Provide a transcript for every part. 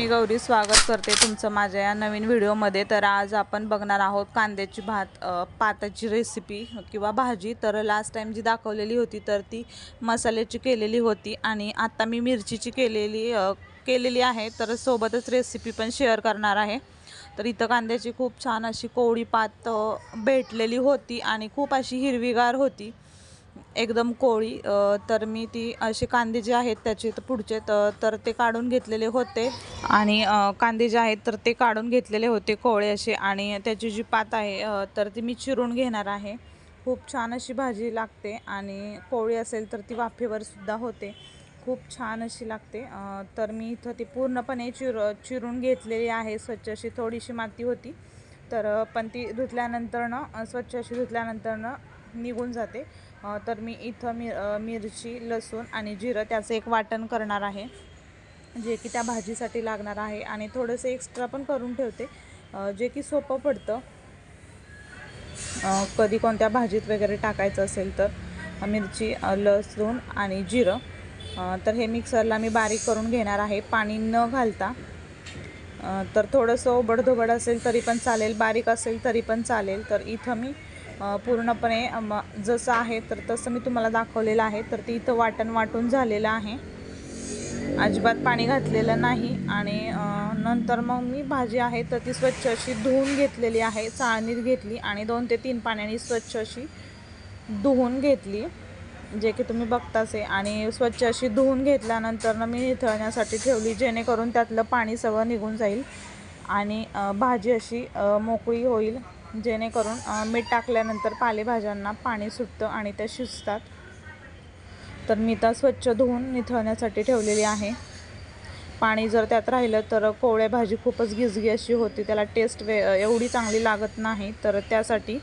मी गौरी स्वागत करते तुमचं माझ्या या नवीन व्हिडिओमध्ये. तर आज आपण बघणार आहोत कांद्याची भात पाताची रेसिपी किंवा भाजी. तर लास्ट टाईम जी दाखवलेली होती तर ती मसाल्याची केलेली होती आणि आत्ता मी मिरचीची केलेली केलेली आहे. तर सोबतच रेसिपी पण शेअर करणार आहे. तर इथं कांद्याची खूप छान अशी कोवळी पात भेटलेली होती आणि खूप अशी हिरवीगार होती. एकदम कोळी तर मी ती असे कांदे जे आहेत त्याचे तर पुढचे तर ते काढून घेतलेले होते. आणि कांदे जे आहेत तर ते काढून घेतलेले होते कोळे असे. आणि त्याची जी पात आहे तर ती मी चिरून घेणार आहे. खूप छान अशी भाजी लागते आणि कोळी असेल तर ती वाफेवर सुद्धा होते. खूप छान अशी लागते. तर मी इथं ती पूर्णपणे चिर चिरून घेतलेली आहे. स्वच्छ अशी थोडीशी माती होती. तर पण ती धुतल्यानंतरनं स्वच्छ अशी धुतल्यानंतरनं निघून जाते. तर मी इथं मिर मिरची लसूण आणि जिरं त्याचं एक वाटण करणार आहे जे की त्या भाजीसाठी लागणार आहे. आणि थोडंसं एक्स्ट्रा पण करून ठेवते जे की सोपं पडतं. कधी कोणत्या भाजीत वगैरे टाकायचं असेल तर मिरची लसूण आणि जिरं. तर हे मिक्सरला मी बारीक करून घेणार आहे. पाणी न घालता तर थोडंसं ओबडधोबड असेल तरी पण चालेल बारीक असेल तरी पण चालेल. तर इथं मी पूर्णपणे जसं आहे तर तसं मी तुम्हाला दाखवलेलं आहे. तर ते इथं वाटण वाटून झालेलं आहे. अजिबात पाणी घातलेलं नाही. आणि नंतर मग मी भाजी आहे तर ती स्वच्छ अशी धुवून घेतलेली आहे चाळणीत घेतली. आणि दोन ते तीन पाण्याने स्वच्छ अशी धुवून घेतली जे की तुम्ही बघताच आहे आणि स्वच्छ अशी धुवून घेतल्यानंतर मी निथळण्यासाठी ठेवली जेणेकरून त्यातलं पाणी सगळं निघून जाईल. आणि भाजी अशी मोकळी होईल. जेणेकरून मीठ टाकल्यानंतर पालेभाज्यांना पाणी सुटतं आणि त्या शिजतात. तर मी त्या स्वच्छ धुवून निथळण्यासाठी ठेवलेली आहे. पाणी जर त्यात राहिलं तर कोवळ्या भाजी खूपच गिजगी अशी होती. त्याला टेस्ट वे एवढी चांगली लागत नाही. तर त्यासाठी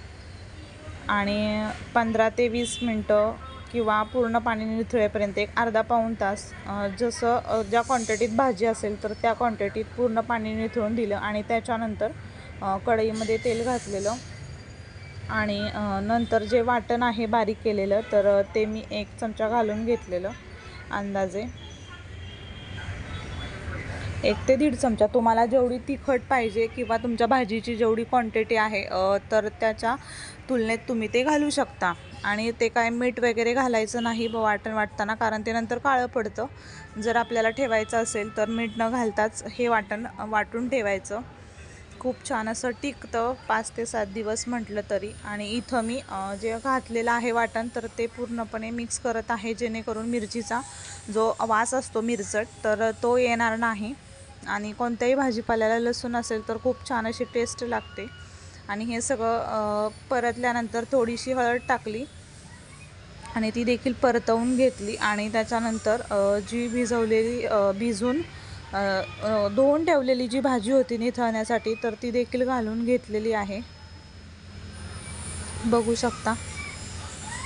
आणि पंधरा ते वीस मिनटं किंवा पूर्ण पाणी निथळेपर्यंत एक अर्धा पाऊण तास जसं ज्या क्वांटिटीत भाजी असेल तर त्या क्वांटिटीत पूर्ण पाणी निथळून दिलं आणि त्याच्यानंतर कढईमध्ये तेल घातलेलं. आणि नंतर जे वाटण आहे बारीक केलेलं तर ते मी एक चमचा घालून घेतलेलं अंदाजे. एक ते दीड चमचा. तुम्हाला जेवढी तिखट पाहिजे किंवा तुमच्या भाजीची जेवढी क्वांटिटी आहे तर त्याच्या तुलनेत तुम्ही ते घालू शकता. आणि ते काय मीठ वगैरे घालायचं नाही वाटण वाटताना कारण ते नंतर काळं पडतं. जर आपल्याला ठेवायचं असेल तर मीठ न घालताच हे वाटण वाटून ठेवायचं. खूप छान असं टिकतं पाच ते सात दिवस म्हटलं तरी. आणि इथं मी जे घातलेलं आहे वाटण तर ते पूर्णपणे मिक्स करत आहे जेणेकरून मिरचीचा जो वास असतो मिरचट तर तो येणार नाही. आणि कोणत्याही भाजीपाल्याला लसूण असेल तर खूप छान अशी टेस्ट लागते. आणि हे सगळं परतल्यानंतर थोडीशी हळद टाकली. आणि ती देखील परतवून घेतली. आणि त्याच्यानंतर जी भिजवलेली भिजून धुवून ठेवलेली जी भाजी होती निथळण्यासाठी तर ती देखील घालून घेतलेली आहे. बघू शकता.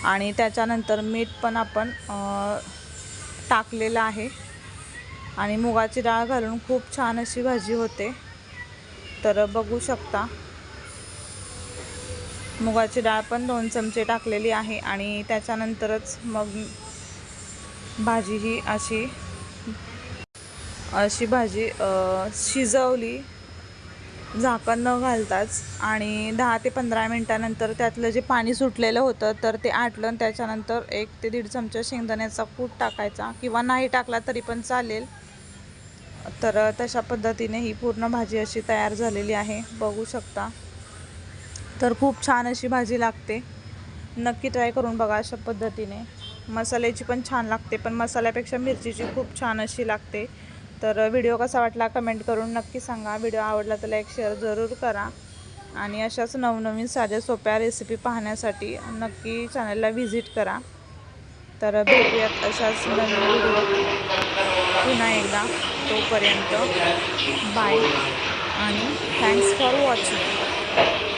आणि त्याच्यानंतर मीठ पण आपण टाकलेलं आहे. आणि मुगाची डाळ घालून खूप छान अशी भाजी होते. तर बघू शकता. मुगाची डाळ पण दोन चमचे टाकलेली आहे आणि त्याच्यानंतरच मग भाजी ही अशी अशी भाजी शिजवली. झाकण न घालताच आणि दहा ते पंधरा मिनटानंतर त्यातलं जे पाणी सुटलेलं होतं तर ते आटलं आणि त्याच्यानंतर एक ते दीड चमचा शेंगदाण्याचा कूट टाकायचा किंवा नाही टाकला तरी पण चालेल. तर तशा पद्धतीने ही पूर्ण भाजी अशी तयार झालेली आहे. बघू शकता. तर खूप छान अशी भाजी लागते. नक्की ट्राय करून बघा अशा पद्धतीने. मसाल्याची पण छान लागते पण मसाल्यापेक्षा मिरचीची खूप छान अशी लागते. तर व्हिडिओ कसा वाटला कमेंट करून नक्की सांगा. व्हिडिओ आवडला तर लाईक शेअर जरूर करा. आणि अशाच नवनवीन साध्या सोप्या रेसिपी पाहण्यासाठी नक्की चॅनलला व्हिजिट करा. तर भेटूयात अशाच नवीन व्हिडिओ पुन्हा एकदा. तोपर्यंत बाय आणि थँक्स फॉर वॉचिंग